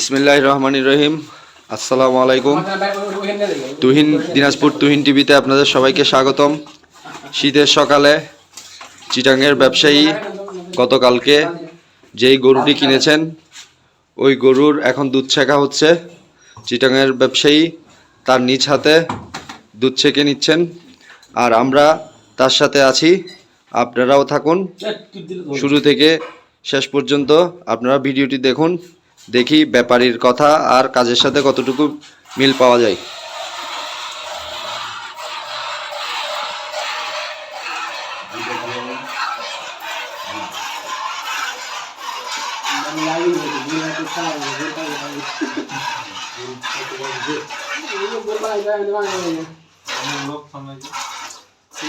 বিসমিল্লাহ রহমান রহিম। আসসালামু আলাইকুম। তুহিন, দিনাজপুর তুহিন টিভিতে আপনাদের সবাইকে স্বাগতম। শীতের সকালে চিটাঙের ব্যবসায়ী গতকালকে যেই গরুটি কিনেছেন, ওই গরুর এখন দুধ ছেঁকা হচ্ছে। চিটাঙের ব্যবসায়ী তার নিজ হাতে দুধ ছেঁকে নিচ্ছেন। আর আমরা তার সাথে আছি। আপনারাও থাকুন। শুরু থেকে শেষ পর্যন্ত আপনারা ভিডিওটি দেখুন। দেখি ব্যাপারীর কথা আর কাজের সাথে কতটুকু মিল পাওয়া যায়। তুই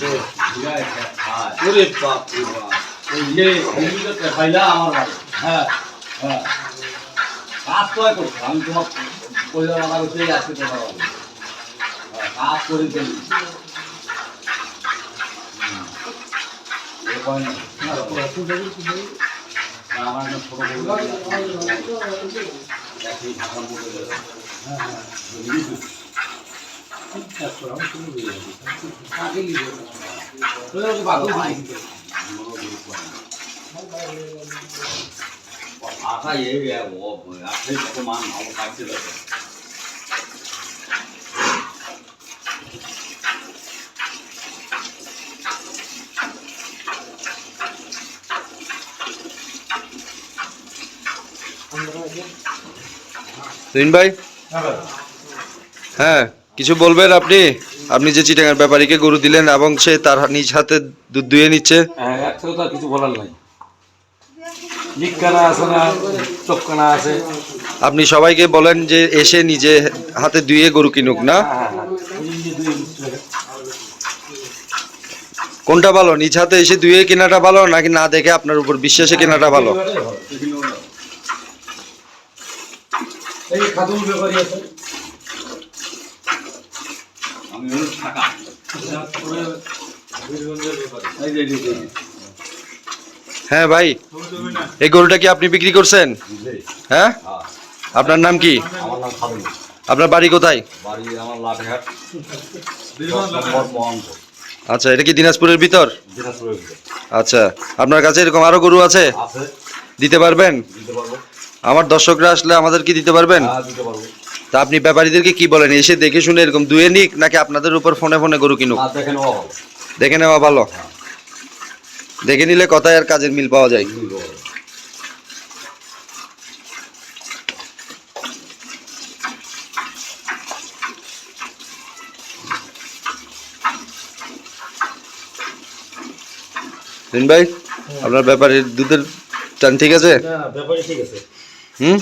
ওরে বাপ রে বাপ যে হিন্দুকে পাইলা আমার ভালো হ্যাঁ হ্যাঁ। কাজ আর করছ আমি তোমার আমার তোমার ভালো হ্যাঁ, কাজ করে দিলি আমার একটা ঠিকঠাক করা শুরু হয়ে যাবে কাকে নিয়ে ওকে বাধ্য হয় আশা এ ও আশাই কত মান ভালো কাটছে তুইন ভাই হ্যাঁ কিছু বলবেন আপনি? আপনি যে চিটাঙার ব্যাপারীকে গরু দিলেন এবং সে তার নিজ হাতে দুধ দুয়ে নিচ্ছে? হ্যাঁ কিছু বলার নাই। আছে আপনি সবাইকে বলেন যে এসে নিজে হাতে দুয়ে গরু কিনুক না? হ্যাঁ হ্যাঁ কোনটা ভালো নিজ হাতে এসে দুয়ে কেনাটা ভালো নাকি না দেখে আপনার উপর বিশ্বাসে কেনাটা ভালো? এই খাদুল ব্যাপারী আছে। আমি হলো হ্যাঁ ভাই। এই গরুটা কি আপনি বিক্রি করছেন? হ্যাঁ? আপনার নাম কি? আপনার বাড়ি কোথায়? আচ্ছা এটা কি দিনাজপুরের ভিতর? আচ্ছা আপনার কাছে এরকম আরও গরু আছে? দিতে পারবেন? আমার দর্শকরা আসলে আমাদের কি দিতে পারবেন? হ্যাঁ তা আপনি ব্যাপারীদেরকে কি বলেন? এসে দেখে শুনে এরকম দুয়ে নিক নাকি আপনাদের উপর ফোনে ফোনে গরু কিনুক? দেখে নেওয়া ভালো। দেখে নিলে কথায় আর কাজের মিল পাওয়া যায়। ভাই আপনার ব্যাপারীর দুধের টান ঠিক আছে? ঠিক আছে। হুম?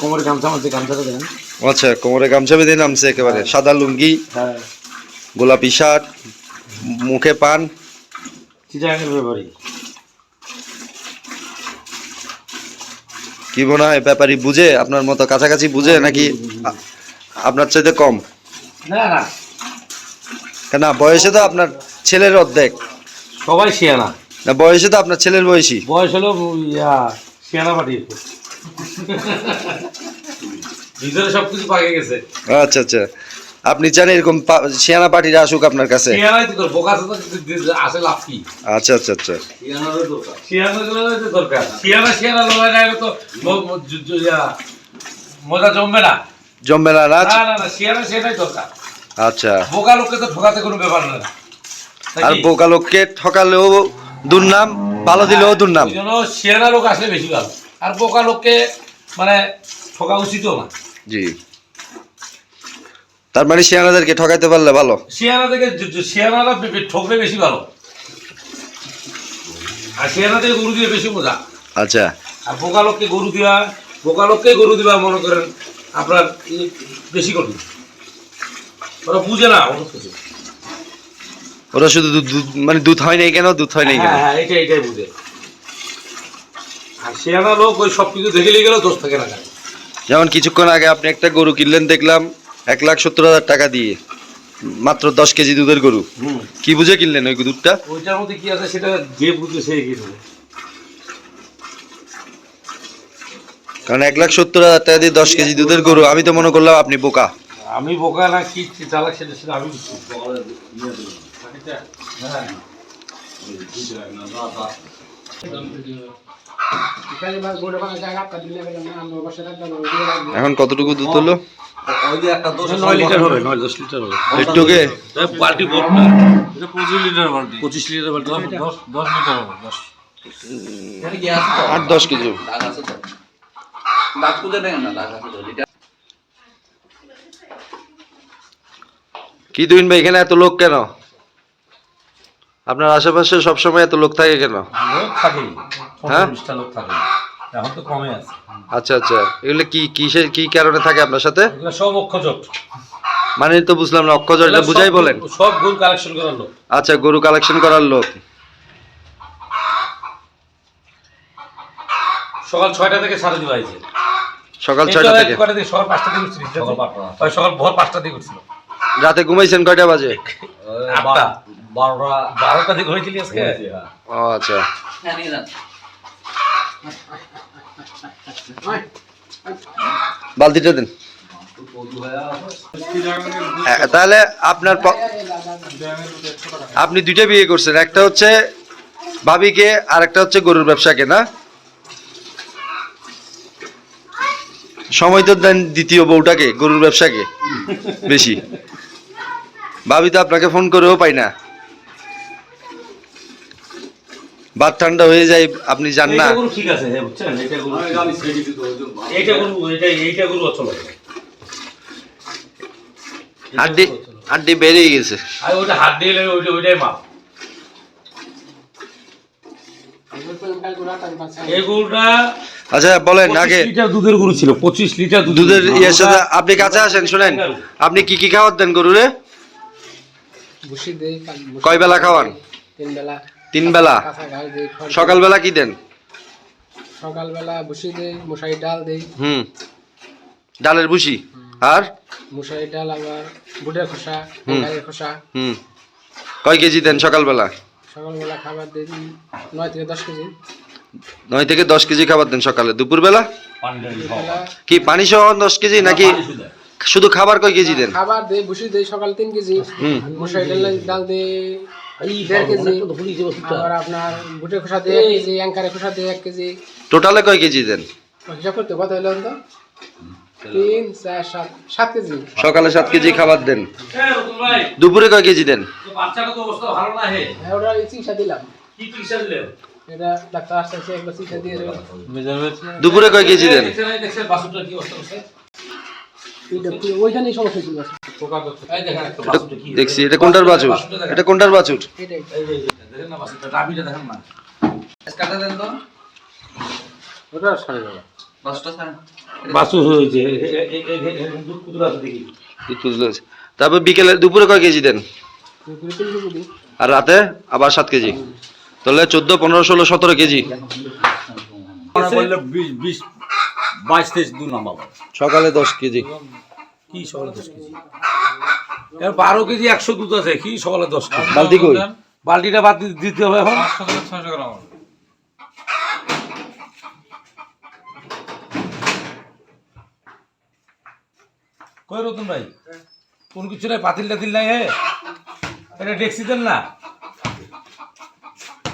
কোমরে গামছা মারছে গামছাটা দেখেন। আচ্ছা কোমরে গামছা বেঁধে নামছে একেবারে। সাদা লুঙ্গি হ্যাঁ। গোলাপি শার্ট মুখে পান। কি মনে হয় ব্যাপারী বুঝে? আপনার মতো কাছাকাছি বুঝে নাকি আপনার চাইতে কম? না না। বয়সে তো আপনার ছেলের অর্ধেক। সবাই শিয়ানা। না বয়সে তো আপনার ছেলের বয়সী। বয়স হলো শিয়ানা পাটি ভিতরে সব কিছু পাকে গেছে। আচ্ছা আচ্ছা। আপনি চান এরকম শিয়ানা পার্টিরা আসুক আপনার কাছে। আসে লাভ কি? আচ্ছা আচ্ছা আচ্ছা। দরকার। শিয়ানা শিয়ানা লড়াই না তো মজা জমবে না। জমবে না না? শিয়ানা সেটাই দরকার। আচ্ছা। বোকা লোককে তো ঠকাতে কোনো ব্যাপার না। আর বোকা লোককে ঠকালেও দুর্নাম ভালো দিলেও দুর্নাম। শিয়ানা লোক আসলে বেশি ভালো। আর বোকা লোককে মানে ঠকা উচিতও না। জি। তার মানে শিয়ানাদেরকে ঠকাইতে পারলে ভালো? শিয়ানা থেকে জ- জ- শিয়ানারা ঠকলে বেশি ভালো। আর শিয়ানা থেকে গরু দিয়ে বেশি মজা। আচ্ছা। আর বোকা লোককে গরু দেওয়া বোকা লোককে গরু দিবা মনে করেন আপনার বেশি কঠিন। ওরা বুঝে না অনেক কিছু। ওরা শুধু দুধ দুধ- মানে দুধ হয় নাই কেন? দুধ হয় নাই কেন? হ্যাঁ হ্যাঁ এটাই এটাই বুঝে। আর লোক ওই সব কিছু দেখে নিয়ে গেলেও দোষ থাকে না যেমন কিছুক্ষণ আগে আপনি একটা গরু কিনলেন দেখলাম এক লাখ সত্তর হাজার টাকা দিয়ে মাত্র দশ কেজি দুধের গরু। কি বুঝে কিনলেন ওই দুধটা? ওইটার মধ্যে কি আছে সেটা যে বুঝে সে এগিয়ে কারণ এক লাখ সত্তর হাজার টাকা দিয়ে দশ কেজি দুধের গরু আমি তো মনে করলাম আপনি বোকা। আমি বোকা না কি চালাক সেটা সেটা আমি হ্যাঁ। এখন কতটুকু দুধ হলো? ওই যে একটা দোষ নয় লিটার আট দশ কেজি। কি তুমিন ভাই এখানে এত লোক কেন? আপনার আশেপাশে সবসময় এত লোক থাকে কেন? লোক থাকে হ্যাঁ? বিশটা লোক থাকে এখন তো কমে আছে। আচ্ছা আচ্ছা। এগুলো কি কিসের কি কারণে থাকে আপনার সাথে? এগুলো সব অক্ষজট। মানে তো বুঝলাম না অক্ষজর এটা বুঝাই বলেন। সব গুণ কালেকশন করার লোক। আচ্ছা গরু কালেকশন করার লোক। সকাল ছয়টা থেকে সাড়ে দিবা হয়েছে সকাল ছয়টা থেকে? সকাল পাঁচটা থেকে উঠছিল। সকাল ভোর পাঁচটা থেকে উঠছিল। রাতে ঘুমাইছেন কয়টা বাজে? আটটা। বারোটা বারোটা থেকে হয়েছিল আজকে? হ্যাঁ। ও আচ্ছা। হ্যাঁ নিয়ে যান। বালতিটা দেন। হ্যাঁ, তাহলে আপনার আপনি দুইটা বিয়ে করছেন। একটা হচ্ছে ভাবিকে আর একটা হচ্ছে গরুর ব্যবসাকে না? সময় তো দেন দ্বিতীয় বউটাকে গরুর ব্যবসাকে বেশি। ভাবি তো আপনাকে ফোন করেও পাই না। ভাত ঠান্ডা হয়ে যায় আপনি জান না। ঠিক আছে হ্যাঁ বুঝছেন? গরু গরু এইটা গরু অচল আড্ডি আড্ডি বেরিয়ে গেছে। আর ওইটা হাত দিয়ে ওইটা ওইটাই মাপ এই গরুটা আচ্ছা বলেন আগে লিটার দুধের গরু ছিল পঁচিশ লিটার দুধের ইয়ের সাথে আপনি কাছে আসেন শুনেন। আপনি কি কি খাওয়ার দেন গরুরে কয় বেলা খাওয়ান? তিন বেলা তিন বেলা। সকালবেলা কি দেন? সকালবেলা ভুসি দেই মশারি ডাল দেই। হুম। ডালের ভুসি। আর? মশারি ডাল আবার বুটের খোসা হুম। খোসা। হুম। কয় কেজি দেন সকালবেলা? সকালবেলা খাবার দেই নয় থেকে দশ কেজি। নয় থেকে দশ কেজি খাবার দেন সকালে। দুপুরবেলা? কি পানি সহ দশ কেজি নাকি শুধু। খাবার কয় কেজি দেন? খাবার দেই ভুসি দেই সকাল তিন কেজি। হুম। মশারি ডাল ডাল দেই আপনার বুটের খোসা এক কেজি অ্যাঙ্কারের খোসা দেই এক কেজি। টোটালে কয় কেজি দেন? হিসাব করতে কত হলো তো তিন চার সাত সাত কেজি। সকালে সাত কেজি খাবার দেন। হ্যাঁ দুপুরে কয় কেজি দেন? তো বাচ্চাটা তো অবস্থা ভালো না হে। হ্যাঁ, দিয়ে দুপুরে কয় কেজি দেন? ওইখানেই সমস্যা ছিল? এই দেখেন একটা এটা বাসুটা কি দেখছি এটা কোনটার বাছুর? এটা কোনটার বাছুর? এটাই। এই যে, এই যে, দেখেন না বাসুটা ডাবিটা দেখেন না। কাটা দেন তো। ওটা সাড়ে যাবে দশটা সাড়ে বাসু হয়েছে দুধ কুতুর আছে দেখি। দুধ পুজো আছে। তারপর বিকেলে দুপুরে কয় কেজি দেন? আর রাতে? আবার সাত কেজি। তাহলে চোদ্দ পনেরো ষোলো সতেরো কেজি। বাইশ তেইশ দু নাম্বার সকালে দশ কেজি। কি সকালে দশ কেজি? এর বারো কেজি একশো দুধ আছে কি সকালে দশ কেজি? বালতি কই? বালতিটা বাদ দিতে হবে এখন। কই রতন ভাই? কোন কিছু নাই পাতিল টাতিল নাই হে? এটা ডেক্সি দেন না?